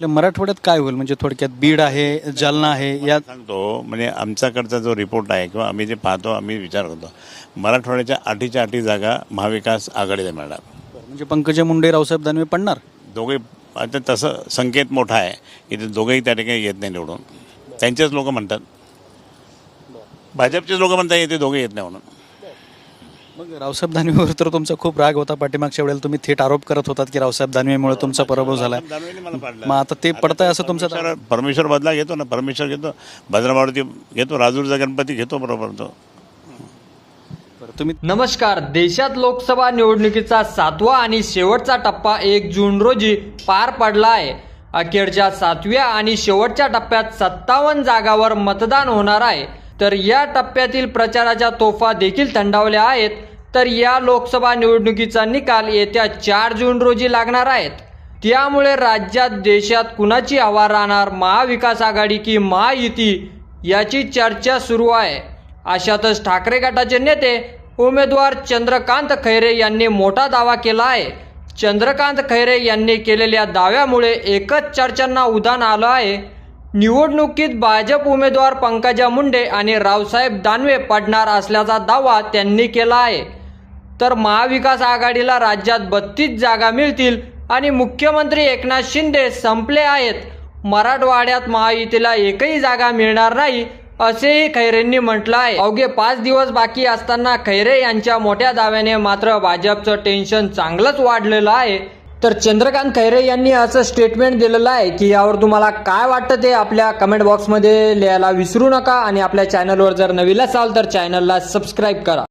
आपल्या मराठवाड्यात काय होईल? म्हणजे थोडक्यात बीड आहे जालना आहे या सांगतो म्हणजे आमच्याकडचा जो रिपोर्ट आहे किंवा आम्ही जे पाहतो आम्ही विचार करतो. मराठवाड्याच्या आठीच्या आठी जागा महाविकास आघाडीला मिळणार. म्हणजे पंकजा मुंडे रावसाहेब दानवे पडणार? दोघे आता तसं संकेत मोठा आहे की ते दोघेही त्या ठिकाणी येत नाही निवडून. त्यांचेच लोक म्हणतात. भाजपचेच लोक म्हणतात येते दोघे येत नाही म्हणून. मग रावसाहेब दानवेवर तर तुमचा खूप राग होता. पाठीमागच्या वेळेला तुम्ही थेट आरोप करत होतात की रावसाहेब दानवेमुळे तुमचा पराभव झाला दानवेने मला पाडलं. मग आता ते पडताय असं तुमचं परमेश्वर परमेश्वर बदला घेतो ना परमेश्वर घेतो. भद्रमारुती घेतो राजूरचा गणपती घेतो बरोबर तो. तुम्ही नमस्कार. देशात लोकसभा निवडणुकीचा सातवा आणि शेवटचा टप्पा एक जून रोजी पार पडला आहे. अखेरच्या सातव्या आणि शेवटच्या टप्प्यात सत्तावन्न जागावर मतदान होणार आहे. तर या टप्प्यातील प्रचाराच्या तोफा देखील थंडावल्या आहेत. तर या लोकसभा निवडणुकीचा निकाल येत्या चार जून रोजी लागणार आहेत. त्यामुळे राज्यात देशात कुणाची हवा राहणार महाविकास आघाडी की महायुती याची चर्चा सुरू आहे. अशातच ठाकरे गटाचे नेते उमेदवार चंद्रकांत खैरे यांनी मोठा दावा केला आहे. चंद्रकांत खैरे यांनी केलेल्या दाव्यामुळे एकच चर्चांना उधाण आलं आहे. निवडणुकीत भाजप उमेदवार पंकजा मुंडे आणि रावसाहेब दानवे पडणार असल्याचा दावा त्यांनी केला आहे. तर महाविकास आघाडीला राज्यात बत्तीस जागा मिळतील आणि मुख्यमंत्री एकनाथ शिंदे संपले आहेत. मराठवाड्यात महायुतीला एकही जागा मिळणार नाही असेही खैरेंनी म्हटलं आहे. अवघे पाच दिवस बाकी असताना खैरे यांच्या मोठ्या दाव्याने मात्र भाजपचं टेन्शन चांगलंच वाढलेलं आहे. तर चंद्रकांत खैरे यांनी असं स्टेटमेंट दिलेलं आहे की यावर तुम्हाला काय वाटतं ते आपल्या कमेंट बॉक्समध्ये लिहायला विसरू नका आणि आपल्या चॅनलवर जर नवीन असाल तर चॅनलला सबस्क्राईब करा.